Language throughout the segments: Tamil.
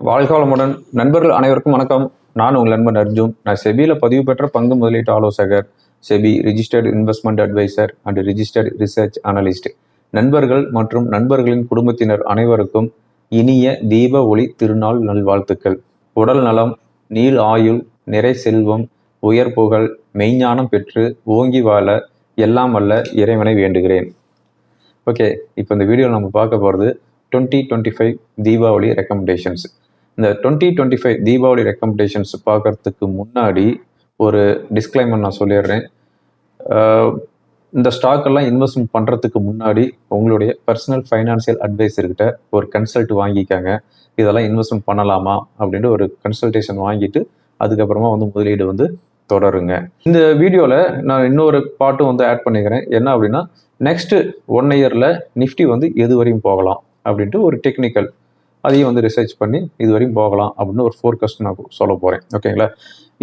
வாழ்காலமுடன் நண்பர்கள் அனைவருக்கும் வணக்கம். நான் உங்கள் நண்பன் அர்ஜுன். நான் செபியில் பதிவு பெற்ற பங்கு முதலீட்டு ஆலோசகர் SEBI registered investment adviser and registered research analyst நண்பர்கள் மற்றும் நண்பர்களின் குடும்பத்தினர் அனைவருக்கும் இனிய தீப ஒளி திருநாள் நல்வாழ்த்துக்கள். உடல் நலம் நீள் ஆயுள் நிறை செல்வம் உயர் புகழ் மெய்ஞானம் பெற்று ஓங்கி வாழ எல்லாம் வல்ல இறைவனை வேண்டுகிறேன். ஓகே இப்போ இந்த வீடியோ நம்ம பார்க்க போகிறது twenty twenty five Deepavali recommendations இந்த twenty twenty five Deepavali recommendations பார்க்கறதுக்கு முன்னாடி ஒரு டிஸ்க்ளைமர் நான் சொல்லிடுறேன். இந்த ஸ்டாக் எல்லாம் இன்வெஸ்ட்மெண்ட் பண்ணுறதுக்கு முன்னாடி உங்களுடைய பர்சனல் ஃபைனான்சியல் அட்வைசர்கிட்ட ஒரு கன்சல்ட் வாங்கிக்காங்க. இதெல்லாம் இன்வெஸ்ட்மெண்ட் பண்ணலாமா அப்படின்ட்டு ஒரு கன்சல்டேஷன் வாங்கிட்டு அதுக்கப்புறமா வந்து முதலீடு வந்து தொடருங்க. இந்த வீடியோவில் நான் இன்னொரு பாட்டும் வந்து ஆட் பண்ணிக்கிறேன். என்ன அப்படின்னா நெக்ஸ்ட் ஒன் இயரில் நிஃப்டி வந்து எது வரையும் போகலாம் அப்படின்ட்டு ஒரு டெக்னிக்கல் அதையும் வந்து ரிசர்ச் பண்ணி இது வரையும் போகலாம் அப்படின்னு ஒரு ஃபோர்கஸ்ட் நான் சொல்ல போகிறேன் ஓகேங்களா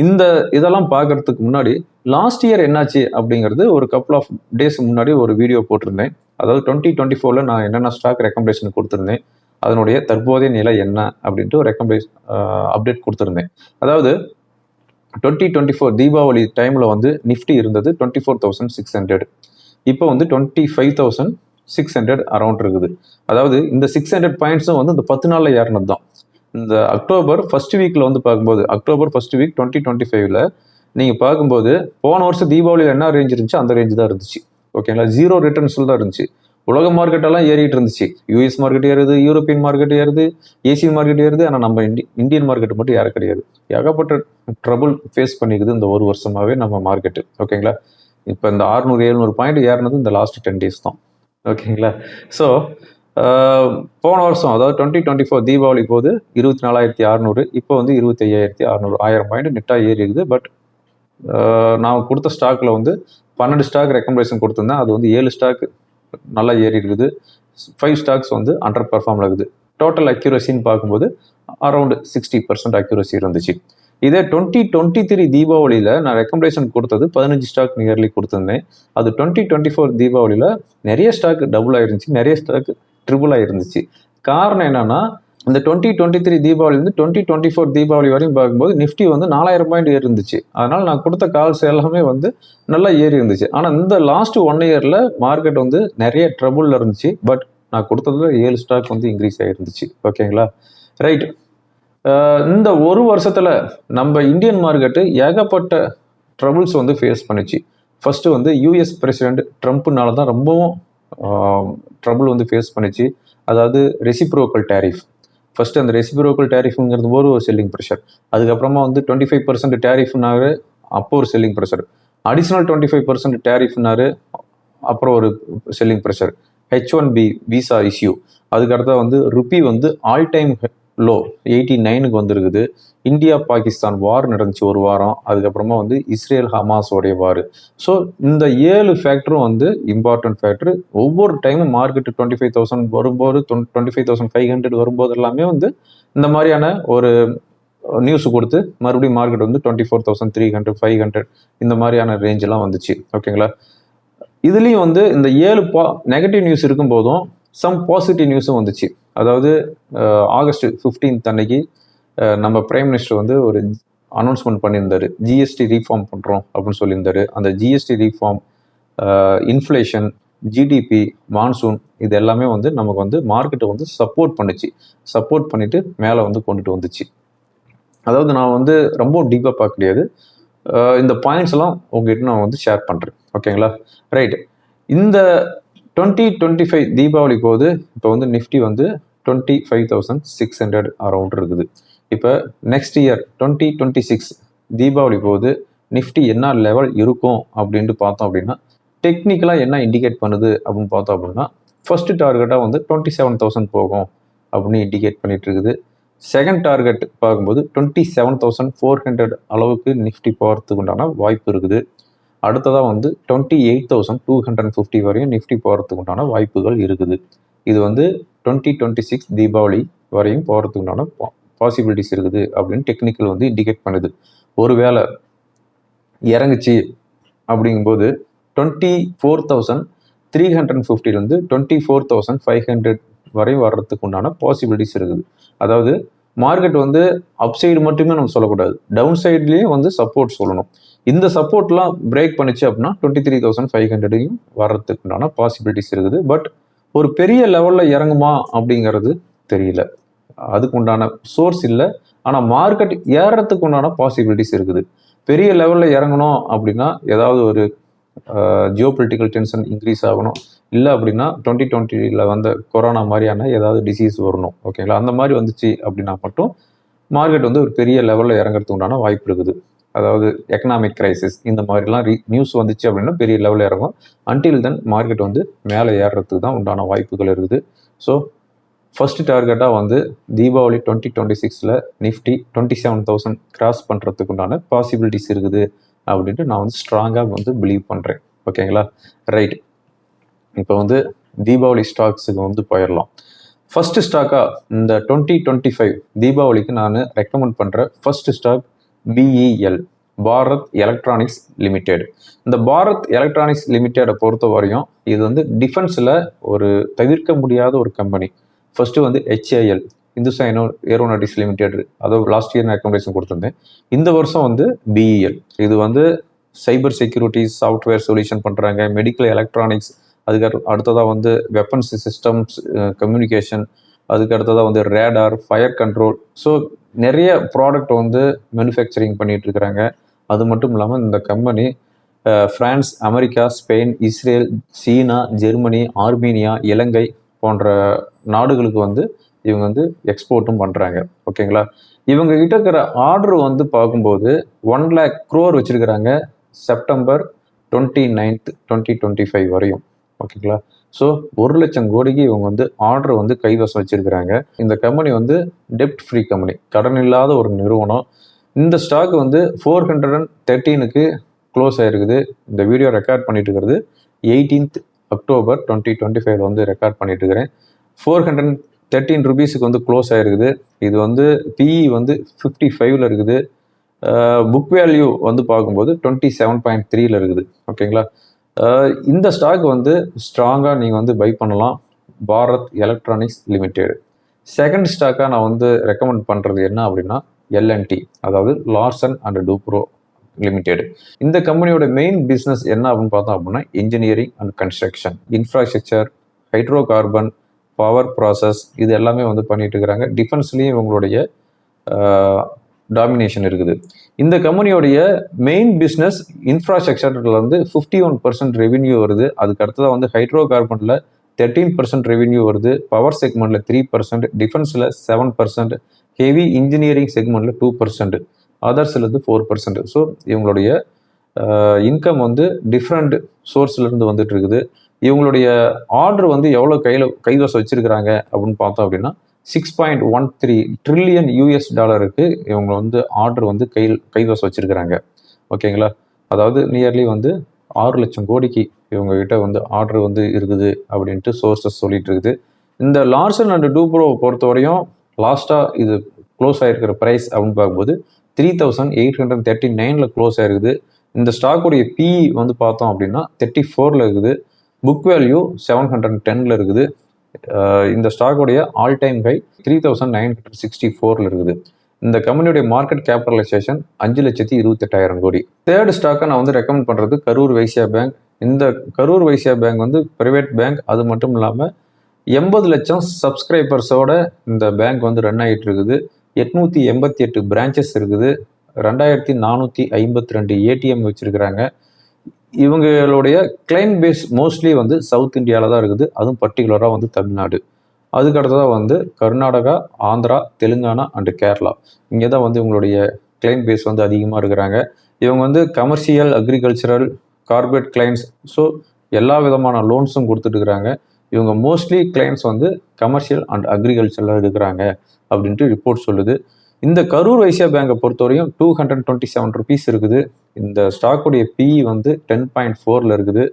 இந்த இதெல்லாம் பார்க்கறதுக்கு முன்னாடி லாஸ்ட் இயர் என்னாச்சு அப்படிங்கிறது ஒரு கப்புள் ஆஃப் டேஸ் முன்னாடி ஒரு வீடியோ போட்டிருந்தேன். அதாவது டுவெண்ட்டி டுவெண்ட்டி ஃபோரில் நான் என்னென்ன ஸ்டாக் ரெக்கமெண்டேஷன் கொடுத்துருந்தேன் அதனுடைய தற்போதைய நிலை என்ன அப்படின்ட்டு ஒரு ரெக்கமெண்டேஷன் அப்டேட் கொடுத்துருந்தேன். அதாவது டுவெண்ட்டி டுவெண்ட்டி ஃபோர் தீபாவளி டைமில் வந்து நிஃப்டி இருந்தது twenty four thousand six hundred இப்போ வந்து twenty five thousand six hundred around இருக்குது. அதாவது இந்த சிக்ஸ் ஹண்ட்ரட் பாயிண்ட்ஸும் வந்து இந்த பத்து நாளில் ஏறினது தான் இந்த அக்டோபர் ஃபர்ஸ்ட் வீக்கில் வந்து பார்க்கும்போது October first week twenty twenty ஃபைவ்ல நீங்கள் பார்க்கும்போது போன வருஷம் தீபாவளியில் என்ன ரேஞ்ச் இருந்துச்சு? அந்த ரேஞ்சு தான் இருந்துச்சு. ஓகேங்களா ஜீரோ ரிட்டர்ன்ஸில் தான் இருந்துச்சு. உலக மார்க்கெட்டெல்லாம் ஏறிட்டு இருந்துச்சு. யூஎஸ் மார்க்கெட் ஏறுது யூரோப்பியன் மார்க்கெட் ஏறுது ஏசியன் மார்க்கெட் ஏறுது. ஆனால் நம்ம இண்டி இந்தியன் மார்க்கெட் மட்டும் ஏற கிடையாது. ஏகப்பட்ட ட்ரபுள் ஃபேஸ் பண்ணிக்குது இந்த ஒரு வருஷமாகவே நம்ம மார்க்கெட்டு ஓகேங்களா இப்போ இந்த ஆறுநூறு எழுநூறு பாயிண்ட் ஏறினது இந்த லாஸ்ட் டென் டேஸ் தான். ஓகேங்களா? ஸோ போன வருஷம் அதாவது டுவெண்ட்டி டுவெண்ட்டி ஃபோர் தீபாவளி போது இருபத்தி நாலாயிரத்தி அறநூறு இப்போ வந்து இருபத்தி ஐயாயிரத்தி அறநூறு ஆயிரம் பாயிண்ட் நெட்டாக ஏறி இருக்குது. பட் நான் கொடுத்த ஸ்டாக்கில் வந்து பன்னெண்டு ஸ்டாக் ரெக்கமெண்டேஷன் கொடுத்துருந்தேன். அது வந்து ஏழு ஸ்டாக் நல்லா ஏறி இருக்குது. ஃபைவ் ஸ்டாக்ஸ் வந்து அண்டர் பர்ஃபார்ம் ஆகுது டோட்டல் அக்யூரசின்னு பார்க்கும்போது அரௌண்ட் சிக்ஸ்டி பர்சன்ட் அக்யூரசி இருந்துச்சு. இதே டுவெண்ட்டி டுவெண்ட்டி த்ரீ தீபாவளியில் நான் ரெக்கமெண்டேஷன் கொடுத்தது பதினஞ்சு ஸ்டாக் நியர்லி கொடுத்துருந்தேன். அது டுவெண்ட்டி டுவெண்ட்டி ஃபோர் தீபாவளியில் நிறைய ஸ்டாக் டபுள் ஆயிருந்துச்சு நிறைய ஸ்டாக் ட்ரிபிள் ஆயிருந்துச்சு. காரணம் என்னென்னா இந்த டுவெண்ட்டி டுவெண்ட்டி த்ரீ தீபாவளிலேருந்து டுவெண்ட்டி டுவெண்ட்டி ஃபோர் தீபாவளி வரையும் பார்க்கும்போது நிஃப்டி வந்து நாலாயிரம் பாயிண்ட் ஏறி இருந்துச்சு அதனால் நான் கொடுத்த கால்ஸ் எல்லாமே வந்து நல்லா ஏறி இருந்துச்சு ஆனால் இந்த லாஸ்ட் ஒன் இயரில் மார்க்கெட் வந்து நிறைய ட்ரபுளில் இருந்துச்சு. பட் நான் கொடுத்ததுல ஏழு ஸ்டாக் வந்து இன்க்ரீஸ் ஆகிருந்துச்சு ஓகேங்களா ரைட் இந்த ஒரு வருஷத்தில் நம்ம இந்தியன் மார்க்கெட்டு ஏகப்பட்ட ட்ரபுள்ஸ் வந்து ஃபேஸ் பண்ணுச்சு. ஃபஸ்ட்டு வந்து யூஎஸ் பிரசிடெண்ட் ட்ரம்ப்புனால தான் ரொம்பவும் ட்ரபுள் வந்து ஃபேஸ் பண்ணுச்சு. அதாவது ரெசிப்ரோக்கல் டேரிஃப் ஃபஸ்ட்டு அந்த ரெசிப்ரோக்கல் டேரிஃபுங்கிறது போது ஒரு செல்லிங் ப்ரெஷர் அதுக்கப்புறமா வந்து டுவெண்ட்டி ஃபைவ் பர்சன்ட் டேரிஃப்னாரு அப்போ ஒரு selling pressure additional twenty five percent டேரிஃப்னாரு அப்புறம் ஒரு selling pressure H one B visa issue அதுக்கடுத்த வந்து ருப்பி வந்து ஆல் டைம் லோ எயிட்டி நைனுக்கு வந்திருக்குது. இந்தியா பாகிஸ்தான் வார் நடந்துச்சு ஒரு வாரம். அதுக்கப்புறமா வந்து இஸ்ரேல் ஹமாஸோடைய வார் ஸோ இந்த ஏழு ஃபேக்டரும் வந்து இம்பார்ட்டன்ட் ஃபேக்டர் ஒவ்வொரு டைமும் மார்க்கெட்டு டுவெண்ட்டி ஃபைவ் தௌசண்ட் வரும்போது twenty five thousand five hundred வரும்போது எல்லாமே வந்து இந்த மாதிரியான ஒரு நியூஸ் கொடுத்து மறுபடியும் மார்க்கெட் வந்து twenty four thousand three hundred five hundred இந்த மாதிரியான ரேஞ்செலாம் வந்துச்சு. ஓகேங்களா இதுலேயும் வந்து இந்த ஏழு பா நெகட்டிவ் நியூஸ் இருக்கும் போதும் சம் பாசிட்டிவ் நியூஸும் வந்துச்சு. அதாவது ஆகஸ்ட் ஃபிஃப்டீன்த் அன்னைக்கு நம்ம பிரைம் மினிஸ்டர் வந்து ஒரு அனௌன்ஸ்மெண்ட் பண்ணியிருந்தாரு. ஜிஎஸ்டி ரீஃபார்ம் பண்ணுறோம் அப்படின்னு சொல்லியிருந்தாரு. அந்த GST reform inflation GDP monsoon இது எல்லாமே வந்து நமக்கு வந்து மார்க்கெட்டை வந்து சப்போர்ட் பண்ணுச்சு. சப்போர்ட் பண்ணிவிட்டு மேலே வந்து கொண்டுட்டு வந்துச்சு. அதாவது நான் வந்து ரொம்ப டீப்பாக பார்க்க முடியாது. இந்த பாயிண்ட்ஸ் எல்லாம் உங்ககிட்ட நான் வந்து ஷேர் பண்ணுறேன் ஓகேங்களா ரைட் இந்த டுவெண்ட்டி டுவெண்ட்டி ஃபைவ் தீபாவளி போது இப்போ வந்து நிஃப்டி வந்து twenty five thousand six hundred around இருக்குது. இப்போ next year twenty twenty six Deepavali போது நிஃப்டி என்ன லெவல் இருக்கும் அப்படின்ட்டு பார்த்தோம் அப்படின்னா டெக்னிக்கலாக என்ன இண்டிகேட் பண்ணுது அப்படின்னு பார்த்தோம் அப்படின்னா ஃபர்ஸ்ட் டார்கெட்டாக வந்து டுவெண்ட்டி செவன் தௌசண்ட் போகும் அப்படின்னு இண்டிகேட் பண்ணிட்டு இருக்குது. செகண்ட் டார்கெட் பார்க்கும்போது twenty seven thousand four hundred அளவுக்கு நிஃப்டி போகிறதுக்கு உண்டான வாய்ப்பு இருக்குது. அடுத்ததாக வந்து twenty eight thousand two hundred fifty வரையும் நிஃப்டி போகிறதுக்கு உண்டான வாய்ப்புகள் இருக்குது. இது வந்து டுவெண்ட்டி டுவெண்ட்டி சிக்ஸ் தீபாவளி வரையும் போகிறதுக்கு உண்டான பாசிபிலிட்டிஸ் இருக்குது அப்படின்னு டெக்னிக்கல் வந்து இண்டிகேட் பண்ணுது. ஒருவேளை இறங்குச்சு அப்படிங்கும்போது twenty four thousand three hundred ஃபிஃப்டிலேருந்து twenty four thousand five hundred வரை வர்றதுக்கு உண்டான பாசிபிலிட்டிஸ் இருக்குது. அதாவது மார்க்கெட் வந்து அப் சைடு மட்டுமே நம்ம சொல்லக்கூடாது. டவுன் சைட்லேயும் வந்து சப்போர்ட் சொல்லணும். இந்த சப்போர்ட்லாம் பிரேக் பண்ணிச்சு அப்படின்னா டுவெண்ட்டி த்ரீ தௌசண்ட் ஃபைவ் ஹண்ட்ரடையும் வர்றதுக்குண்டான பாசிபிலிட்டிஸ் இருக்குது. பட் ஒரு பெரிய லெவலில் இறங்குமா அப்படிங்கிறது தெரியல. அதுக்கு உண்டான சோர்ஸ் இல்லை. ஆனால் மார்க்கெட் ஏறத்துக்கு உண்டான பாசிபிலிட்டிஸ் இருக்குது. பெரிய லெவலில் இறங்கணும் அப்படின்னா ஏதாவது ஒரு ஜியோ பொலிட்டிக்கல் டென்ஷன் இன்க்ரீஸ் ஆகணும். இல்லை அப்படின்னா டுவெண்ட்டி டுவெண்ட்டியில் வந்த கொரோனா மாதிரியான ஏதாவது டிசீஸ் வரணும். ஓகேங்களா அந்த மாதிரி வந்துச்சு அப்படின்னா மட்டும் மார்க்கெட் வந்து ஒரு பெரிய லெவலில் இறங்குறதுக்கு உண்டான வாய்ப்பு இருக்குது. அதாவது எக்கனாமிக் கிரைசிஸ் இந்த மாதிரிலாம் ரீ நியூஸ் வந்துச்சு அப்படின்னா பெரிய லெவலில் இறங்கும். அன்டில் தென் மார்க்கெட் வந்து மேலே ஏறுறதுக்கு தான் உண்டான வாய்ப்புகள் இருக்குது. ஸோ ஃபர்ஸ்ட் டார்கெட்டாக வந்து தீபாவளி டுவெண்ட்டி டுவெண்ட்டி சிக்ஸில் Nifty twenty seven thousand cross பண்ணுறதுக்கு உண்டான பாசிபிலிட்டிஸ் இருக்குது அப்படின்ட்டு நான் வந்து ஸ்ட்ராங்காக வந்து பிலீவ் பண்ணுறேன் ஓகேங்களா ரைட் இப்போ வந்து தீபாவளி ஸ்டாக்ஸுக்கு வந்து போயிடலாம். ஃபஸ்ட்டு ஸ்டாக்காக இந்த டுவெண்ட்டி டுவெண்ட்டி ஃபைவ் தீபாவளிக்கு நான் ரெக்கமெண்ட் பண்ணுற first stock BEL Bharat Electronics Limited. இந்த பாரத் எலக்ட்ரானிக்ஸ் லிமிடெடை பொறுத்த வரையும் இது வந்து டிஃபென்ஸில் ஒரு தவிர்க்க முடியாத ஒரு கம்பெனி. ஃபர்ஸ்ட்டு வந்து ஹெச்ஏஎல் இந்துஸ்தான் ஏரோநாட்டிக்ஸ் லிமிடெட் அதாவது லாஸ்ட் இயர் நான் ரெக்கமெண்டேஷன் கொடுத்துருந்தேன். இந்த வருஷம் வந்து பிஇஎல் இது வந்து சைபர் செக்யூரிட்டி சாஃப்ட்வேர் சொல்யூஷன் பண்ணுறாங்க மெடிக்கல் எலக்ட்ரானிக்ஸ் அதுக்கு அடுத்ததாக வந்து வெப்பன்ஸ் சிஸ்டம்ஸ் கம்யூனிகேஷன் அதுக்கு அடுத்ததாக வந்து ரேடார் ஃபயர் கண்ட்ரோல். ஸோ நிறைய ப்ராடக்ட் வந்து மேனுஃபேக்சரிங் பண்ணிட்டு இருக்கிறாங்க. அது மட்டும் இல்லாமல் இந்த company France America Spain Israel China Germany Armenia Ilangai போன்ற நாடுகளுக்கு வந்து இவங்க வந்து எக்ஸ்போர்ட்டும் பண்ணுறாங்க ஓகேங்களா இவங்க கிட்ட இருக்கிற ஆர்டர் வந்து பார்க்கும்போது ஒன் லேக் க்ரோர் வச்சுருக்கிறாங்க September twenty ninth twenty twenty five வரையும் ஓகேங்களா ஸோ ஒரு லட்சம் கோடிக்கு இவங்க வந்து ஆர்டர் வந்து கைவசம் வச்சிருக்கிறாங்க. இந்த கம்பெனி வந்து டெப்ட் ஃப்ரீ கம்பெனி கடன் இல்லாத ஒரு நிறுவனம். இந்த ஸ்டாக் வந்து ஃபோர் ஹண்ட்ரட் அண்ட் தேர்ட்டீனுக்கு க்ளோஸ் ஆகிருக்குது இந்த வீடியோ ரெக்கார்ட் பண்ணிட்டு இருக்கிறது எயிட்டீன்த் அக்டோபர் டுவெண்ட்டி டுவெண்ட்டி ஃபைவ்ல வந்து ரெக்கார்ட் பண்ணிட்டு இருக்கிறேன். ஃபோர் ஹண்ட்ரட் தேர்ட்டீன் ருபீஸுக்கு வந்து க்ளோஸ் ஆகிருக்குது இது வந்து பிஇ வந்து ஃபிஃப்டி ஃபைவ்ல இருக்குது. புக் வேல்யூ வந்து பார்க்கும்போது டுவெண்ட்டி செவன் பாயிண்ட் த்ரீல இருக்குது. ஓகேங்களா இந்த ஸ்டாக் வந்து ஸ்ட்ராங்காக நீங்கள் வந்து பை பண்ணலாம். பாரத் எலக்ட்ரானிக்ஸ் லிமிடெட் செகண்ட் ஸ்டாக்காக நான் வந்து ரெக்கமெண்ட் பண்ணுறது என்ன அப்படின்னா எல்என்டி அதாவது லார்சன் அண்ட் டூப்ரோ லிமிடெட் இந்த கம்பெனியோட மெயின் பிஸ்னஸ் என்ன அப்படின்னு பார்த்தோம் அப்படின்னா engineering and construction infrastructure hydrocarbon power process இது எல்லாமே வந்து பண்ணிட்டு இருக்கிறாங்க. டிஃபென்ஸ்லேயும் இவங்களுடைய டாமினேஷன் இருக்குது. இந்த கம்பெனியோடைய மெயின் பிஸ்னஸ் இன்ஃப்ராஸ்ட்ரக்சர்லருந்து ஃபிஃப்டி ஒன் பர்சன்ட் ரெவென்யூ வருது. அதுக்கு அடுத்ததாக வந்து ஹைட்ரோ கார்பனில் தேர்ட்டீன் பர்சன்ட் ரெவென்யூ வருது பவர் செக்மெண்ட்டில் த்ரீ பர்சன்ட் டிஃபென்ஸில் செவன் பர்சன்ட் ஹெவி இன்ஜினியரிங் செக்மெண்ட்டில் டூ பர்சன்ட் அதர்ஸ்லேருந்து ஃபோர் பர்சன்ட் ஸோ இவங்களுடைய இன்கம் வந்து டிஃப்ரெண்ட் சோர்ஸ்லேருந்து வந்துட்டு இருக்குது. இவங்களுடைய ஆர்டர் வந்து எவ்வளோ கையில் கைவசம் வச்சுருக்கிறாங்க அப்படின்னு பார்த்தோம் அப்படின்னா six point one three trillion US டாலருக்கு இவங்க வந்து ஆர்டர் வந்து கையில் கைவசம் வச்சுருக்கிறாங்க. ஓகேங்களா? அதாவது நியர்லி வந்து ஆறு லட்சம் கோடிக்கு இவங்க கிட்ட வந்து ஆர்டர் வந்து இருக்குது அப்படின்ட்டு சோர்ஸஸ் சொல்லிட்டு இருக்குது. இந்த லார்சன் அண்ட் டூப்ரோவை பொறுத்தவரையும் லாஸ்ட்டாக இது க்ளோஸ் ஆகிருக்கிற ப்ரைஸ் அப்படின்னு பார்க்கும்போது three thousand eight hundred thirty நைனில் க்ளோஸ் ஆகிருக்குது இந்த ஸ்டாக்குடைய பிஇ வந்து பார்த்தோம் அப்படின்னா தேர்ட்டி ஃபோரில் இருக்குது புக் வேல்யூ செவன் ஹண்ட்ரட் டென்னில் இருக்குது. இந்த ஸ்டாக்குடைய all time high three thousand nine hundred sixty ஃபோரில் இருக்குது. இந்த கம்பெனியுடைய மார்க்கெட் கேபிட்டலைசேஷன் அஞ்சு லட்சத்தி இருபத்தெட்டாயிரம் கோடி. தேர்ட் ஸ்டாக்கை நான் வந்து ரெக்கமெண்ட் பண்ணுறது கரூர் வைசியா பேங்க். இந்த கரூர் வைசியா பேங்க் வந்து ப்ரைவேட் பேங்க் அது மட்டும் இல்லாமல் எண்பது லட்சம் சப்ஸ்கிரைபர்ஸோட இந்த பேங்க் வந்து ரன் ஆகிட்டு இருக்குது. எட்நூற்றி எண்பத்தி எட்டு பிரான்ச்சஸ் இருக்குது. ரெண்டாயிரத்தி நானூற்றி ஐம்பத்தி ரெண்டு ஏடிஎம் வச்சுருக்கிறாங்க. இவங்களுடைய கிளைண்ட் பேஸ் மோஸ்ட்லி வந்து சவுத் இந்தியாவில் தான் இருக்குது. அதுவும் பர்டிகுலராக வந்து தமிழ்நாடு. அதுக்கு அடுத்ததாக வந்து கர்நாடகா ஆந்திரா தெலுங்கானா அண்டு கேரளா. இங்கே தான் வந்து இவங்களுடைய கிளைண்ட் பேஸ் வந்து அதிகமாக இருக்கிறாங்க. இவங்க வந்து commercial agricultural corporate clients so எல்லா விதமான லோன்ஸும் கொடுத்துட்டு இருக்கிறாங்க. இவங்க மோஸ்ட்லி கிளைண்ட்ஸ் வந்து கமர்ஷியல் அண்ட் அக்ரிகல்ச்சரில் இருக்கிறாங்க. அப்படின்ட்டு ரிப்போர்ட் சொல்லுது. இந்த கரூர் வைசியா பேங்கை பொறுத்தவரையும் two hundred twenty seven rupees இருக்குது. இந்த ஸ்டாக்குடைய பிஇ வந்து டென் பாயிண்ட் ஃபோரில் இருக்குது.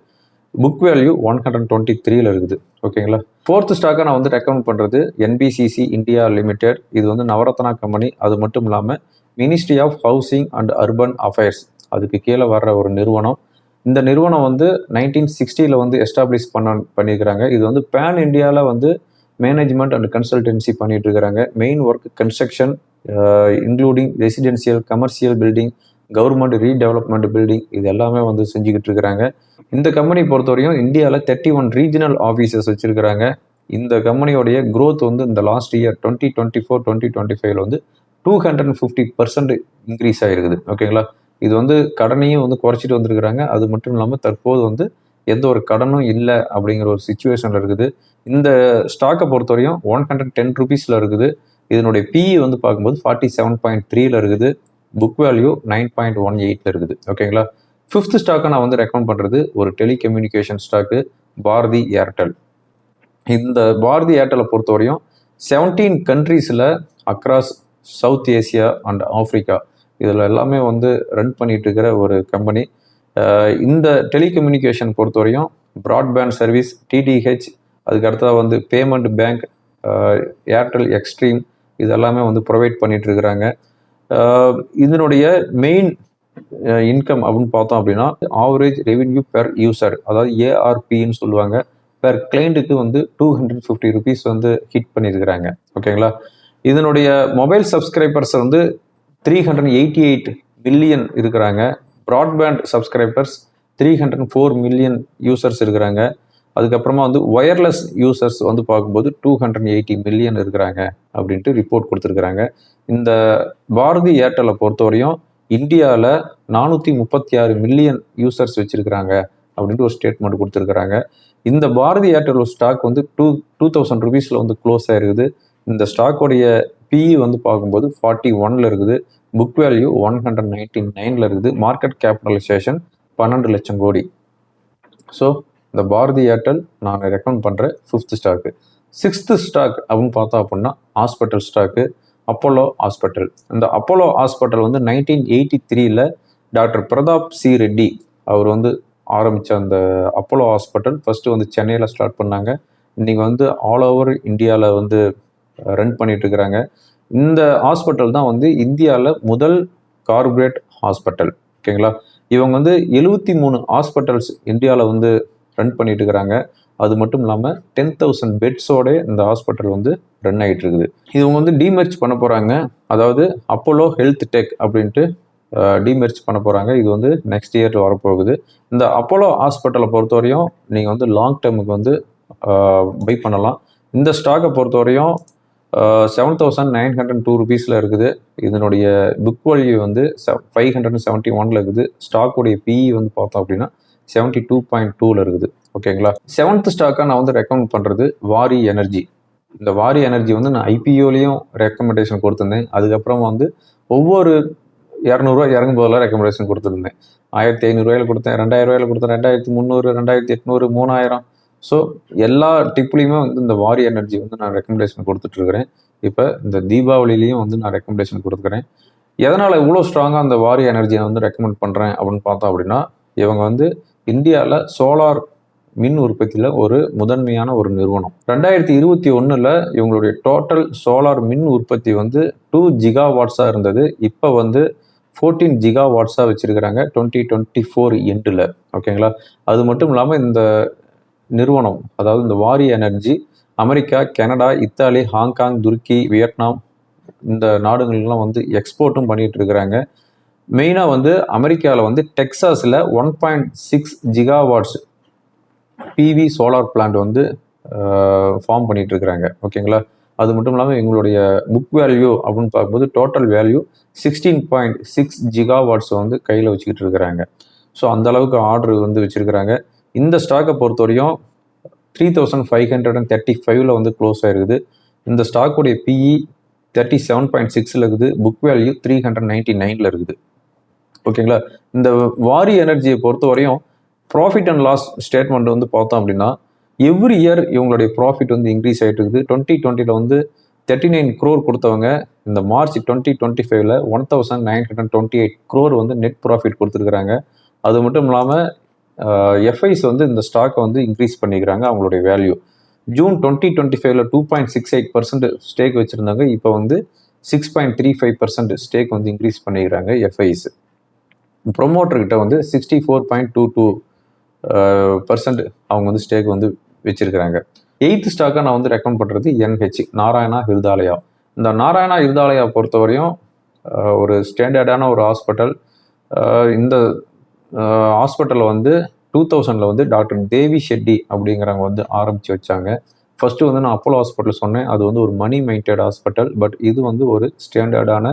Book value one hundred twenty த்ரீல இருக்குது. ஓகேங்களா ஃபோர்த்து ஸ்டாக்கை நான் வந்து ரெக்கமெண்ட் பண்ணுறது என்பிசிசி இந்தியா லிமிடெட் இது வந்து நவரத்னா கம்பெனி அது மட்டும் இல்லாமல் ministry of housing and urban affairs அதுக்கு கீழே வர்ற ஒரு நிறுவனம். இந்த நிறுவனம் வந்து நைன்டீன் சிக்ஸ்டியில் வந்து எஸ்டாப்ளிஷ் பண்ண பண்ணியிருக்கிறாங்க இது வந்து பேன் இந்தியாவில் வந்து மேனேஜ்மெண்ட் அண்ட் கன்சல்டன்சி பண்ணிட்டு இருக்கிறாங்க. Main work construction including residential commercial building government redevelopment building இது எல்லாமே வந்து செஞ்சுக்கிட்டு இருக்கிறாங்க. இந்த கம்பெனி பொறுத்தவரையும் இந்தியாவில் தேர்ட்டி ஒன் ரீஜனல் ஆஃபீஸஸ் வச்சுருக்கிறாங்க. இந்த கம்பெனியோடைய க்ரோத் வந்து இந்த last year twenty twenty four twenty twenty ஃபைவ்ல வந்து two hundred and fifty percent increase ஆகிருக்குது ஓகேங்களா இது வந்து கடனையும் வந்து குறைச்சிட்டு வந்திருக்கிறாங்க. அது மட்டும் இல்லாமல் தற்போது வந்து எந்த ஒரு கடனும் இல்லை அப்படிங்கிற ஒரு சுச்சுவேஷனில் இருக்குது. இந்த ஸ்டாக்கை பொறுத்தவரையும் ஒன் ஹண்ட்ரட் டென் ருபீஸில் இருக்குது. இதனுடைய பிஇ வந்து பார்க்கும்போது ஃபார்ட்டி செவன் பாயிண்ட் த்ரீல இருக்குது. Book value nine point one எயிட்டில் இருக்குது. ஓகேங்களா ஃபிஃப்த் ஸ்டாக்கை நான் வந்து ரெக்கமெண்ட் பண்ணுறது ஒரு டெலிகம்யூனிகேஷன் ஸ்டாக்கு பாரதி ஏர்டெல் இந்த பாரதி ஏர்டெலை பொறுத்தவரையும் செவன்டீன் கண்ட்ரீஸில் across South Asia and Africa இதில் எல்லாமே வந்து ரன் பண்ணிட்டு இருக்கிற ஒரு கம்பெனி இந்த டெலிகம்யூனிகேஷன் பொறுத்தவரையும் ப்ராட்பேண்ட் சர்வீஸ் டிடிஹெச் அதுக்கு அடுத்ததாக வந்து பேமெண்ட் பேங்க் ஏர்டெல் எக்ஸ்ட்ரீம் இது எல்லாமே வந்து ப்ரொவைட் பண்ணிட்டு இருக்கிறாங்க இதனுடைய மெயின் இன்கம் அப்படின்னு பார்த்தோம் அப்படின்னா ஆவரேஜ் ரெவென்யூ பெர் யூசர் அதாவது ஏஆர்பின்னு சொல்லுவாங்க. பெர் கிளைண்ட்டுக்கு வந்து டூ ஹண்ட்ரட் ஃபிஃப்டி ருபீஸ் வந்து ஹிட் பண்ணியிருக்கிறாங்க. ஓகேங்களா? இதனுடைய மொபைல் சப்ஸ்கிரைபர்ஸ் வந்து three hundred eighty eight million இருக்கிறாங்க. Broadband subscribers three hundred four million users இருக்கிறாங்க. அதுக்கப்புறமா வந்து ஒயர்லெஸ் யூசர்ஸ் வந்து பார்க்கும்போது டூ ஹண்ட்ரட் எயிட்டி மில்லியன் இருக்கிறாங்க அப்படின்ட்டு ரிப்போர்ட் கொடுத்துருக்குறாங்க. இந்த பாரதி ஏர்டெலை பொறுத்தவரையும் இந்தியாவில் நானூற்றி முப்பத்தி ஆறு மில்லியன் யூசர்ஸ் வச்சுருக்கிறாங்க அப்படின்ட்டு ஒரு ஸ்டேட்மெண்ட் கொடுத்துருக்குறாங்க. இந்த பாரதி ஏர்டெல் ஸ்டாக் வந்து டூ டூ தௌசண்ட் ருபீஸில் வந்து க்ளோஸ் ஆகிருக்குது இந்த ஸ்டாக்கோடைய பிஇ வந்து பார்க்கும்போது ஃபார்ட்டி ஒன்ல இருக்குது. Book value one hundred ninety நைனில் இருக்குது. மார்க்கெட் கேபிட்டலைசேஷன் பன்னெண்டு லட்சம் கோடி. ஸோ இந்த பாரதி ஏர்டெல் நான் ரெக்கமெண்ட் பண்ணுற ஃபிஃப்த் ஸ்டாக்கு சிக்ஸ்த்து ஸ்டாக் அப்படின்னு பார்த்தோம் அப்படின்னா ஹாஸ்பிட்டல் ஸ்டாக்கு அப்போலோ ஹாஸ்பிட்டல் இந்த அப்போலோ ஹாஸ்பிட்டல் வந்து நைன்டீன் எயிட்டி த்ரீல டாக்டர் பிரதாப் சி ரெட்டி அவர் வந்து ஆரம்பித்த அந்த அப்போலோ ஹாஸ்பிட்டல் ஃபஸ்ட்டு வந்து சென்னையில் ஸ்டார்ட் பண்ணாங்க. இன்றைக்கி வந்து ஆல் ஓவர் இந்தியாவில் வந்து ரன் பண்ணிகிட்ருக்குறாங்க இந்த ஹாஸ்பிட்டல் தான் வந்து இந்தியாவில் முதல் கார்பரேட் ஹாஸ்பிட்டல் ஓகேங்களா? இவங்க வந்து எழுபத்தி மூணு ஹாஸ்பிட்டல்ஸ் இந்தியாவில் வந்து ரன் பண்ணிட்டு இருக்கிறாங்க அது மட்டும் இல்லாமல் டென் தௌசண்ட் பெட்ஸோட இந்த ஹாஸ்பிட்டல் வந்து ரன் ஆகிட்டு இருக்குது இவங்க வந்து டிமெர்ச் பண்ண போகிறாங்க அதாவது அப்போலோ ஹெல்த் டெக் அப்படின்ட்டு டிமெர்ச் பண்ண போகிறாங்க இது வந்து நெக்ஸ்ட் இயர் வரப்போகுது. இந்த அப்போலோ ஹாஸ்பிட்டலை பொறுத்தவரையும் நீங்கள் வந்து லாங் டேர்முக்கு வந்து பை பண்ணலாம். இந்த ஸ்டாக்கை பொறுத்தவரையும் seven thousand nine hundred two ருபீஸில் இருக்குது. இதனுடைய புக் வேல்யூ வந்து ஃபைவ் ஹண்ட்ரட் செவன்ட்டி ஒனில் இருக்குது. ஸ்டாக்குடைய பிஇ வந்து பார்த்தோம் அப்படின்னா செவன்ட்டி டூ பாயிண்ட் டூவில் இருக்குது. ஓகேங்களா செவன்த் ஸ்டாக்காக நான் வந்து ரெக்கமெண்ட் பண்ணுறது வாரி எனர்ஜி இந்த வாரி எனர்ஜி வந்து நான் ஐபிஓலையும் ரெக்கமெண்டேஷன் கொடுத்துருந்தேன். அதுக்கப்புறம் வந்து ஒவ்வொரு இரநூறுவா இறங்கும் போதெல்லாம் ரெக்கமெண்டேஷன் கொடுத்துருந்தேன். ஆயிரத்தி ஐநூறுரூவாயில கொடுத்தேன் ரெண்டாயிரம் ரூபாயில கொடுத்தேன் ரெண்டாயிரத்தி முந்நூறு ரெண்டாயிரத்தி எட்நூறு மூணாயிரம். ஸோ எல்லா டிப்லையுமே வந்து இந்த வாரி எனர்ஜி வந்து நான் ரெக்கமெண்டேஷன் கொடுத்துட்ருக்கிறேன். இப்போ இந்த தீபாவளிலையும் வந்து நான் ரெக்கமெண்டேஷன் கொடுத்துக்கிறேன். எதனால் இவ்வளோ ஸ்ட்ராங்காக அந்த வாரி எனர்ஜியை வந்து ரெக்கமெண்ட் பண்ணுறேன் அப்படின்னு பார்த்தோம் அப்படின்னா இவங்க வந்து இந்தியாவில் சோலார் மின் உற்பத்தியில் ஒரு முதன்மையான ஒரு நிறுவனம். ரெண்டாயிரத்தி இருபத்தி ஒன்றில் இவங்களுடைய டோட்டல் சோலார் மின் உற்பத்தி வந்து டூ ஜிகா வாட்ஸாக இருந்தது. இப்போ வந்து ஃபோர்டீன் ஜிகா வாட்ஸாக வச்சுருக்கிறாங்க டுவெண்ட்டி டுவெண்ட்டி ஃபோர் எண்டில் ஓகேங்களா அது மட்டும் இல்லாமல் இந்த நிறுவனம் அதாவது இந்த Waaree Energy America Canada Italy Hong Kong Turkey Vietnam இந்த நாடுகள்லாம் வந்து எக்ஸ்போர்ட்டும் பண்ணிகிட்டு இருக்கிறாங்க. மெயினாக வந்து அமெரிக்காவில் வந்து டெக்ஸாஸில் one point six gigawatts PV solar plant வந்து ஃபார்ம் பண்ணிகிட்ருக்குறாங்க இருக்கிறாங்க ஓகேங்களா? அது மட்டும் இல்லாமல் எங்களுடைய புக் வேல்யூ அப்படின்னு பார்க்கும்போது total value sixteen point six gigawatts வந்து கையில் வச்சுக்கிட்டு இருக்கிறாங்க ஸோ அந்த அளவுக்கு ஆர்டர் வந்து வச்சுருக்கிறாங்க. இந்த ஸ்டாக்கை பொறுத்தவரையும் three thousand five hundred and thirty ஃபைவ்ல வந்து க்ளோஸ் ஆயிருக்குது. இந்த ஸ்டாக்குடைய பிஇ தேர்ட்டி செவன் பாயிண்ட் சிக்ஸில் இருக்குது. Book value three hundred ninety நைனில் இருக்குது. ஓகேங்களா? இந்த வாரி எனர்ஜியை பொறுத்தவரையும் ப்ராஃபிட் அண்ட் லாஸ் ஸ்டேட்மெண்ட் வந்து பார்த்தோம் அப்படின்னா எவ்ரி இயர் இவங்களுடைய ப்ராஃபிட் வந்து இன்க்ரீஸ் ஆகிட்டு இருக்குது. டுவெண்ட்டி டுவெண்ட்டியில் வந்து தேர்ட்டி நைன் க்ரோர் கொடுத்தவங்க இந்த மார்ச் டுவெண்ட்டி டுவெண்ட்டி ஃபைவ்ல one thousand nine hundred twenty eight crore வந்து நெட் ப்ராஃபிட் கொடுத்துருக்குறாங்க. அது மட்டும் இல்லாமல் எஃப்ஐஸ் வந்து இந்த ஸ்டாக்கை வந்து இன்க்ரீஸ் பண்ணிக்கிறாங்க அவங்களுடைய வேல்யூ ஜூன் டுவெண்ட்டி டுவெண்ட்டி ஃபைவ்ல two point six eight percent stake வச்சுருந்தாங்க இப்போ வந்து six point three five percent stake வந்து இன்க்ரீஸ் பண்ணிக்கிறாங்க எஃப்ஐஸ் ப்ரொமோட்டர்கிட்ட வந்து sixty four point two two percent அவங்க வந்து ஸ்டேக் வந்து வச்சிருக்கிறாங்க. எயித்து ஸ்டாக்காக நான் வந்து ரெக்கமெண்ட் பண்ணுறது என்ஹெச் நாராயணா ஹிருதாலயா இந்த நாராயணா ஹிருதாலயா பொறுத்தவரையும் ஒரு ஸ்டாண்டர்டான ஒரு ஹாஸ்பிட்டல் இந்த ஹாஸ்பிட்டலில் வந்து டூ தௌசண்டில் வந்து டாக்டர் தேவி ஷெட்டி அப்படிங்கிறவங்க வந்து ஆரம்பித்து வச்சாங்க. ஃபஸ்ட்டு வந்து நான் அப்போலோ ஹாஸ்பிட்டல் சொன்னேன். அது வந்து ஒரு மணி மைண்டட் ஹாஸ்பிட்டல் பட் இது வந்து ஒரு ஸ்டாண்டர்டான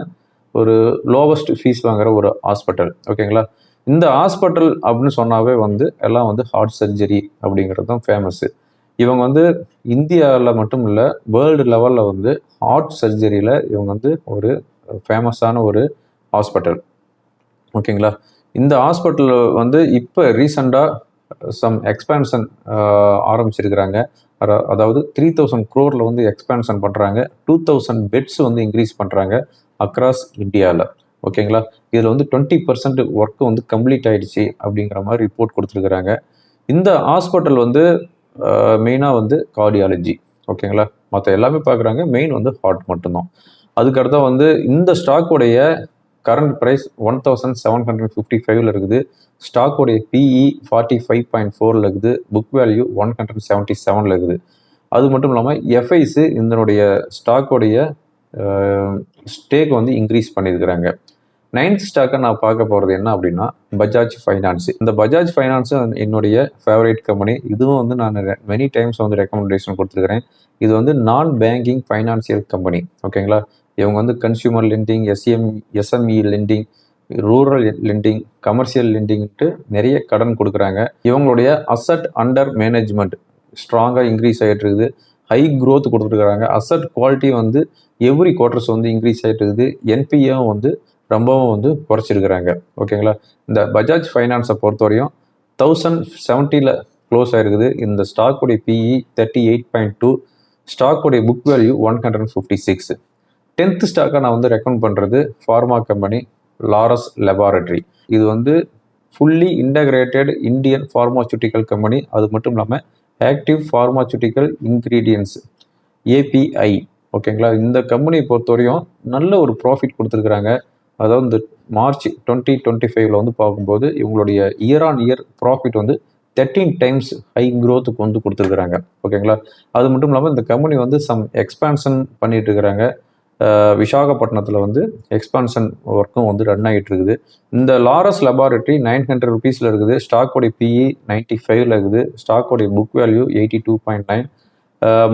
ஒரு லோவஸ்ட் ஃபீஸ் வாங்குற ஒரு ஹாஸ்பிட்டல் ஓகேங்களா இந்த ஹாஸ்பிட்டல் அப்படின்னு சொன்னாவே வந்து எல்லாம் வந்து ஹார்ட் சர்ஜரி அப்படிங்கிறது தான் ஃபேமஸ்ஸு இவங்க வந்து இந்தியாவில் மட்டும் இல்லை வேர்ல்டு லெவலில் வந்து ஹார்ட் சர்ஜரியில் இவங்க வந்து ஒரு ஃபேமஸான ஒரு ஹாஸ்பிட்டல் ஓகேங்களா இந்த ஹாஸ்பிட்டலில் வந்து இப்போ ரீசண்டாக சம் எக்ஸ்பேன்ஷன் ஆரம்பிச்சிருக்கிறாங்க. அதாவது த்ரீ தௌசண்ட் க்ரோரில் வந்து எக்ஸ்பேன்ஷன் பண்ணுறாங்க டூ தௌசண்ட் பெட்ஸ் வந்து இன்க்ரீஸ் பண்ணுறாங்க அக்ராஸ் இந்தியாவில் ஓகேங்களா இதில் வந்து டுவெண்ட்டி பர்சன்ட் ஒர்க்கு வந்து கம்ப்ளீட் ஆகிடுச்சி அப்படிங்கிற மாதிரி ரிப்போர்ட் கொடுத்துருக்குறாங்க. இந்த ஹாஸ்பிட்டல் வந்து மெயினாக வந்து கார்டியாலஜி ஓகேங்களா மற்ற எல்லாமே பார்க்குறாங்க. மெயின் வந்து ஹார்ட் மட்டும்தான். அதுக்கடுத்த வந்து இந்த ஸ்டாக்குடைய current price one thousand seven hundred fifty ஃபைவ்ல இருக்குது. ஸ்டாக்குடைய பிஇ ஃபார்ட்டி ஃபைவ் பாயிண்ட் ஃபோரில் இருக்குது. Book value one hundred seventy செவனில் இருக்குது. அது மட்டும் இல்லாமல் எஃப்ஐஸு இதனுடைய ஸ்டாக்குடைய ஸ்டேக் வந்து இன்க்ரீஸ் பண்ணியிருக்கிறாங்க. நைன்த் ஸ்டாக்கை நான் பார்க்க போகிறது என்ன அப்படின்னா பஜாஜ் ஃபைனான்ஸ் இந்த பஜாஜ் ஃபைனான்ஸும் என்னுடைய ஃபேவரேட் கம்பெனி இதுவும் வந்து நான் மெனி டைம்ஸ் வந்து ரெக்கமெண்டேஷன் கொடுத்துருக்கிறேன். இது வந்து நான் பேங்கிங் ஃபைனான்சியல் கம்பெனி ஓகேங்களா இவங்க வந்து consumer lending SM SME lending rural lending commercial லெண்டிங்ட்டு நிறைய கடன் கொடுக்குறாங்க. இவங்களுடைய அசட் அண்டர் மேனேஜ்மெண்ட் ஸ்ட்ராங்காக இன்க்ரீஸ் ஆகிட்டு இருக்குது. ஹை க்ரோத் கொடுத்துருக்குறாங்க. அசட் குவாலிட்டி வந்து எவ்ரி குவார்ட்டர்ஸ் வந்து இன்க்ரீஸ் ஆகிட்டு இருக்குது. என்பிஏவும் வந்து ரொம்பவும் வந்து குறைச்சிருக்கிறாங்க. ஓகேங்களா? இந்த பஜாஜ் ஃபைனான்ஸை பொறுத்தவரையும் தௌசண்ட் செவன்ட்டியில் க்ளோஸ் ஆகிருக்குது இந்த ஸ்டாக்குடைய PE thirty eight point two ஸ்டாக்குடைய book value one hundred and fifty six tenth ஸ்டாக்காக நான் வந்து ரெக்கமெண்ட் பண்ணுறது ஃபார்மா கம்பெனி லாரஸ் லெபார்டரி இது வந்து fully integrated Indian pharmaceutical company அது மட்டும் இல்லாமல் ஆக்டிவ் ஃபார்மாசூட்டிக்கல் இன்க்ரீடியன்ஸ் ஏபிஐ ஓகேங்களா? இந்த கம்பெனியை பொறுத்தவரையும் நல்ல ஒரு ப்ராஃபிட் கொடுத்துருக்குறாங்க. அதாவது இந்த மார்ச் டுவெண்ட்டி டுவெண்ட்டி ஃபைவ்ல வந்து பார்க்கும்போது இவங்களுடைய இயர் ஆன் இயர் ப்ராஃபிட் வந்து தேர்ட்டீன் டைம்ஸ் ஹை க்ரோத்துக்கு வந்து கொடுத்துருக்குறாங்க. ஓகேங்களா? அது மட்டும் இல்லாமல் இந்த கம்பெனி வந்து சம் எக்ஸ்பான்ஷன் பண்ணிட்டு இருக்கிறாங்க. விசாகப்பட்டினத்தில் வந்து எக்ஸ்பான்ஷன் ஒர்க்கும் வந்து ரன் ஆகிட்டு இருக்குது இந்த லாரஸ் லெபார்டரி நைன் ஹண்ட்ரட் ருபீஸில் இருக்குது. ஸ்டாக்கோடைய பிஇ நைன்ட்டி ஃபைவ்ல இருக்குது. ஸ்டாக்கோடைய book value eighty two point nine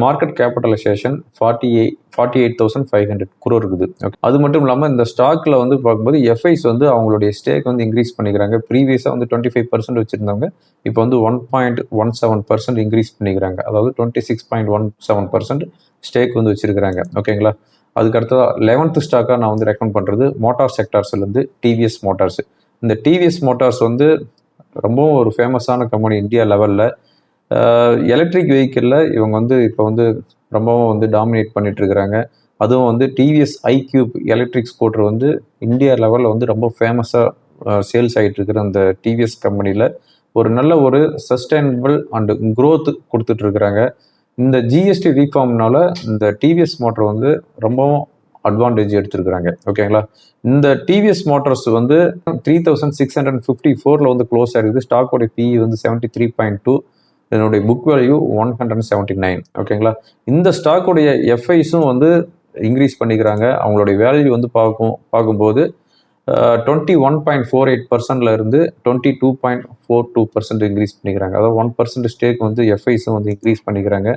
market capitalization forty eight forty eight thousand five hundred crore இருக்குது. ஓகே அது மட்டும் இல்லாமல் இந்த ஸ்டாக்கில் வந்து பார்க்கும்போது எஃப்ஐஸ் வந்து அவங்களுடைய ஸ்டேக் வந்து இன்க்ரீஸ் பண்ணிக்கிறாங்க. ப்ரீவியஸாக வந்து டுவெண்ட்டி ஃபைவ் பர்சன்ட் வச்சுருந்தாங்க இப்போ வந்து one point one seven percent increase பண்ணிக்கிறாங்க. அதாவது twenty six point one seven percent stake வந்து வச்சிருக்கிறாங்க. ஓகேங்களா அதுக்கு அடுத்ததாக லெவன்த்து ஸ்டாக்காக நான் வந்து ரெக்கமெண்ட் பண்ணுறது மோட்டார் செக்டார்ஸ்லேருந்து டிவிஎஸ் மோட்டார்ஸ் இந்த டிவிஎஸ் மோட்டார்ஸ் வந்து ரொம்பவும் ஒரு ஃபேமஸான கம்பெனி இந்தியா லெவலில் எலக்ட்ரிக் வெஹிக்கிளில் இவங்க வந்து இப்போ வந்து ரொம்பவும் வந்து டாமினேட் பண்ணிட்டு இருக்கிறாங்க அதுவும் வந்து டிவிஎஸ் ஐக்யூப் எலக்ட்ரிக் ஸ்கூட்டர் வந்து இந்தியா லெவலில் வந்து ரொம்ப ஃபேமஸாக சேல்ஸ் ஆகிட்டு இருக்கிற அந்த டிவிஎஸ் கம்பெனியில் ஒரு நல்ல ஒரு சஸ்டைனபிள் அண்டு க்ரோத் கொடுத்துட்ருக்குறாங்க இந்த ஜிஎஸ்டி ரீஃபார்ம்னால இந்த டிவிஎஸ் மோட்டர் வந்து ரொம்பவும் அட்வான்டேஜ் எடுத்திருக்கிறாங்க. ஓகேங்களா இந்த டிவிஎஸ் மோட்டர்ஸ் வந்து three thousand six hundred fifty ஃபோரில் வந்து க்ளோஸ் ஆயிருக்குது. ஸ்டாக்கோட பிஇ வந்து செவன்ட்டி த்ரீ பாயிண்ட் டூ இதனுடைய book value one hundred seventy nine ஓகேங்களா இந்த ஸ்டாக்குடைய எஃப்ஐஸும் வந்து இன்க்ரீஸ் பண்ணிக்கிறாங்க. அவங்களுடைய வேல்யூ வந்து பார்க்கும் பார்க்கும்போது twenty one point four eight பர்சன்ட்ல இருந்து twenty two point four two percent increase பண்ணிக்கிறாங்க. அதாவது ஒன் பர்சன்ட் ஸ்டேக் வந்து எஃப்ஐஸும் வந்து இன்க்ரீஸ் பண்ணிக்கிறாங்க.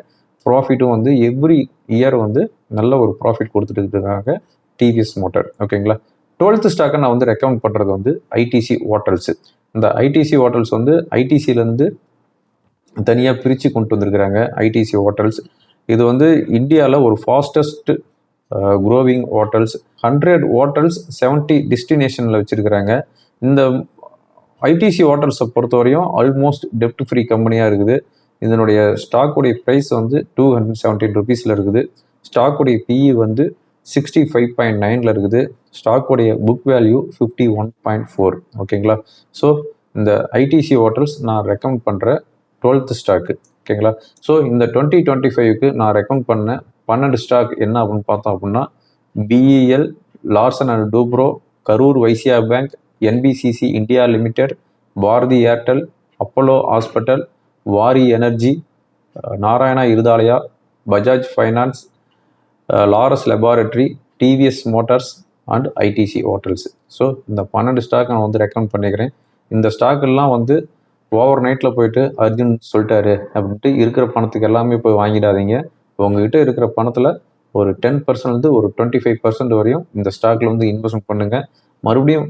ப்ராஃபிட்டும் வந்து எவ்ரி இயர் வந்து நல்ல ஒரு ப்ராஃபிட் கொடுத்துட்டு இருக்காங்க டிவிஎஸ் மோட்டார் ஓகேங்களா? டுவெல்த் ஸ்டாக்கை நான் வந்து ரெக்கமெண்ட் பண்ணுறது வந்து ஐடிசி ஹோட்டல்ஸு இந்த ஐடிசி ஹோட்டல்ஸ் வந்து ஐடிசிலேருந்து தனியாக பிரித்து கொண்டு வந்திருக்கிறாங்க ஐடிசி ஹோட்டல்ஸ் இது வந்து இந்தியாவில் ஒரு fastest growing hotels hundred hotels seventy டெஸ்டினேஷனில் வச்சுருக்கிறாங்க. இந்த ஐடிசி ஹோட்டல்ஸை பொறுத்தவரையும் ஆல்மோஸ்ட் டெப்ட் ஃப்ரீ கம்பெனியாக இருக்குது. இதனுடைய ஸ்டாக்குடைய ப்ரைஸ் வந்து டூ ஹண்ட்ரட் செவன்டீன் ருபீஸில் இருக்குது. ஸ்டாக்குடைய பிஇ வந்து சிக்ஸ்டி ஃபைவ் பாயிண்ட் நைனில் இருக்குது. ஸ்டாக்குடைய book value fifty one point four ஓகேங்களா ஸோ இந்த ஐடிசி ஹோட்டல்ஸ் நான் ரெக்கமெண்ட் பண்ணுற டுவெல்த் ஸ்டாக்கு ஓகேங்களா ஸோ இந்த டுவெண்ட்டி டுவெண்ட்டி ஃபைவ்க்கு நான் ரெக்கமெண்ட் பண்ண பன்னெண்டு ஸ்டாக் என்ன அப்படின்னு பார்த்தோம் அப்படின்னா BEL Larsen and Toubro Karur Vysya bank NBCC India limited Bharti Airtel Apollo hospital Waaree energy Narayana Hrudayalaya Bajaj finance Laurus laboratory TVS Motors and ITC hotels. So இந்த பன்னெண்டு ஸ்டாக் நான் வந்து ரெக்கமெண்ட் பண்ணிக்கிறேன். இந்த ஸ்டாக்கெல்லாம் வந்து ஓவர் நைட்டில் போயிட்டு அர்ஜுன் சொல்லிட்டாரு அப்படின்ட்டு இருக்கிற பணத்துக்கு எல்லாமே போய் வாங்கிடாதீங்க. உங்ககிட்ட இருக்கிற பணத்தில் ஒரு டென் பர்சன்ட்லேருந்து ஒரு டுவெண்ட்டி ஃபைவ் பர்சன்ட் வரையும் இந்த ஸ்டாக்கில் வந்து இன்வெஸ்ட்மெண்ட் பண்ணுங்கள் மறுபடியும்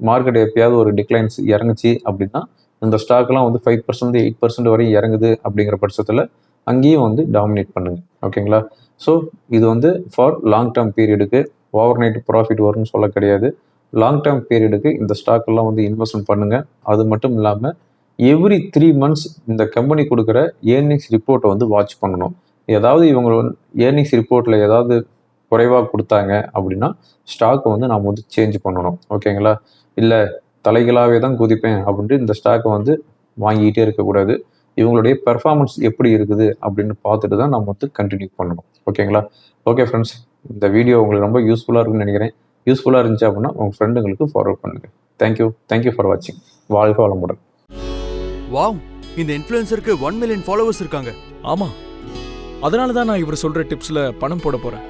மார்க்கெட் எப்பயாவது ஒரு டிக்ளைன்ஸ் இறங்குச்சு அப்படின்னா இந்த ஸ்டாக்லாம் வந்து ஃபைவ் பர்சன்ட் எயிட் பர்சன்ட் வரையும் இறங்குது அப்படிங்கிற பட்சத்தில் அங்கேயும் வந்து டாமினேட் பண்ணுங்க. ஓகேங்களா ஸோ இது வந்து ஃபார் லாங் டேர்ம் பீரியடுக்கு ஓவர் நைட் ப்ராஃபிட் வரும்னு சொல்ல கிடையாது. லாங் டேர்ம் பீரியடுக்கு இந்த ஸ்டாக்கெல்லாம் வந்து இன்வெஸ்ட்மெண்ட் பண்ணுங்கள் அது மட்டும் இல்லாமல் எவ்ரி த்ரீ மந்த்ஸ் இந்த கம்பெனி கொடுக்குற ஏர்னிங்ஸ் ரிப்போர்ட்டை வந்து வாட்ச் பண்ணணும். ஏதாவது இவங்க ஏர்னிங்ஸ் ரிப்போர்ட்டில் ஏதாவது குறைவாக கொடுத்தாங்க அப்படின்னா ஸ்டாக்கை வந்து நாம் வந்து சேஞ்ச் பண்ணணும். ஓகேங்களா இல்லை தலைகளாகவே தான் குதிப்பேன் அப்படின்ட்டு இந்த ஸ்டாக்கை வந்து வாங்கிக்கிட்டே இருக்கக்கூடாது. இவங்களுடைய பெர்ஃபார்மன்ஸ் எப்படி இருக்குது அப்படின்னு பார்த்துட்டு தான் நம்ம வந்து கண்டினியூ பண்ணணும். ஓகேங்களா ஓகே ஃப்ரெண்ட்ஸ் இந்த வீடியோ உங்களுக்கு ரொம்ப யூஸ்ஃபுல்லாக இருக்கும்னு நினைக்கிறேன். யூஸ்ஃபுல்லாக இருந்துச்சு அப்படின்னா உங்கள் ஃப்ரெண்டுங்களுக்கு ஃபார்வர்ட் பண்ணுங்கள் thank you thank you for வாட்சிங் வாழ்க வளமுடன். வாவ் இந்த இன்ஃப்ளூயன்சருக்கு ஒன் மில்லியன் ஃபாலோவர்ஸ் இருக்காங்க. ஆமாம் அதனால தான் நான் இவர் சொல்கிற டிப்ஸில் பணம் போட போகிறேன்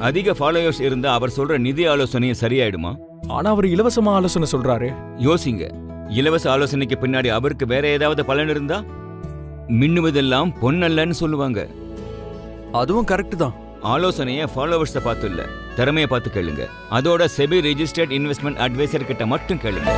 அதிக ஃபாலோயர்ஸ் இருந்தா அவர் சொல்ற நிதி ஆலோசனையும் சரியாயிடுமா? ஆனா அவர் இலவசமா ஆலோசனை சொல்றாரு. யோசிங்க. இலவச ஆலோசனைக்கு பின்னாடி அவருக்கு வேற ஏதாவது பலன் இருந்தா? மின்னுவதெல்லாம் பொன்னல்லன்னு சொல்லுவாங்க. அதுவும் கரெக்ட் தான். ஆலோசனைய ஃபாலோவர்ஸை பார்த்து இல்ல திறமையை பார்த்து கேளுங்க. அதோட செபி ரெஜிஸ்டர்ட் இன்வெஸ்ட்மெண்ட் அட்வைசர் கிட்ட மட்டும் கேளுங்க.